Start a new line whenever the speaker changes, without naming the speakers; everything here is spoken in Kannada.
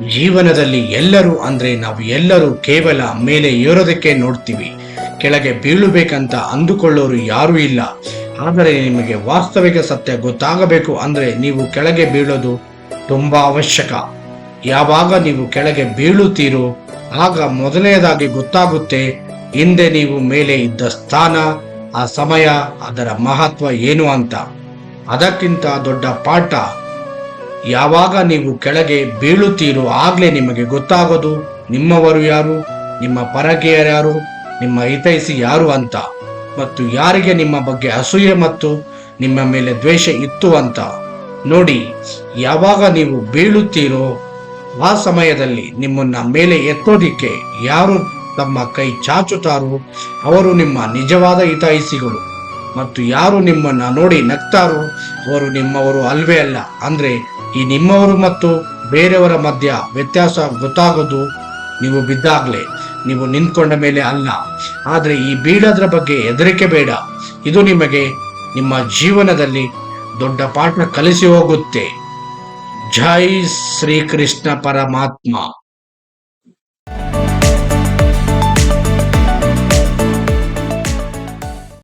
ಜೀವನದಲ್ಲಿ ಎಲ್ಲರೂ ಅಂದ್ರೆ ನಾವು ಎಲ್ಲರೂ ಕೇವಲ ಮೇಲೆ ಏರೋದಕ್ಕೆ ನೋಡ್ತೀವಿ. ಕೆಳಗೆ ಬೀಳಬೇಕಂತ ಅಂದುಕೊಳ್ಳೋರು ಯಾರೂ ಇಲ್ಲ. ಆದರೆ ನಿಮಗೆ ವಾಸ್ತವಿಕ ಸತ್ಯ ಗೊತ್ತಾಗಬೇಕು ಅಂದ್ರೆ ನೀವು ಕೆಳಗೆ ಬೀಳೋದು ತುಂಬಾ ಅವಶ್ಯಕ. ಯಾವಾಗ ನೀವು ಕೆಳಗೆ ಬೀಳುತ್ತೀರೋ, ಆಗ ಮೊದಲನೇದಾಗಿ ಗೊತ್ತಾಗುತ್ತೆ ಹಿಂದೆ ನೀವು ಮೇಲೆ ಇದ್ದ ಸ್ಥಾನ, ಆ ಸಮಯ, ಅದರ ಮಹತ್ವ ಏನು ಅಂತ. ಅದಕ್ಕಿಂತ ದೊಡ್ಡ ಪಾಠ ಯಾವಾಗ ನೀವು ಕೆಳಗೆ ಬೀಳುತ್ತೀರೋ ಆಗಲೇ ನಿಮಗೆ ಗೊತ್ತಾಗೋದು ನಿಮ್ಮವರು ಯಾರು, ನಿಮ್ಮ ಪರಕೀಯರು ಯಾರು, ನಿಮ್ಮ ಹಿತೈಸಿ ಯಾರು ಅಂತ. ಮತ್ತು ಯಾರಿಗೆ ನಿಮ್ಮ ಬಗ್ಗೆ ಅಸೂಯೆ ಮತ್ತು ನಿಮ್ಮ ಮೇಲೆ ದ್ವೇಷ ಇತ್ತು ಅಂತ. ನೋಡಿ, ಯಾವಾಗ ನೀವು ಬೀಳುತ್ತೀರೋ ಆ ಸಮಯದಲ್ಲಿ ನಿಮ್ಮನ್ನ ಮೇಲೆ ಎತ್ತೋದಿಕ್ಕೆ ಯಾರು ತಮ್ಮ ಕೈ ಚಾಚುತ್ತಾರೋ ಅವರು ನಿಮ್ಮ ನಿಜವಾದ ಹಿತೈಸಿಗಳು ಮತ್ತು ಯಾರು ನಿಮ್ಮನ್ನ ನೋಡಿ ನಗ್ತಾರೋ ಅವರು ನಿಮ್ಮವರು ಅಲ್ವೇ ಅಲ್ಲ. ಅಂದ್ರೆ ಈ ನಿಮ್ಮವರು ಮತ್ತು ಬೇರೆಯವರ ಮಧ್ಯ ವ್ಯತ್ಯಾಸ ಗೊತ್ತಾಗೋದು ನೀವು ಬಿದ್ದಾಗ್ಲೇ. ನೀವು ನಿಂತ್ಕೊಂಡ ಮೇಲೆ ಅಲ್ಲ. ಆದರೆ ಈ ಬೀಳೋದ್ರ ಬಗ್ಗೆ ಹೆದರಿಕೆ ಬೇಡ. ಇದು ನಿಮಗೆ ನಿಮ್ಮ ಜೀವನದಲ್ಲಿ ದೊಡ್ಡ ಪಾಠ ಕಲಿಸಿ ಹೋಗುತ್ತೆ. ಜೈ ಶ್ರೀಕೃಷ್ಣ ಪರಮಾತ್ಮ.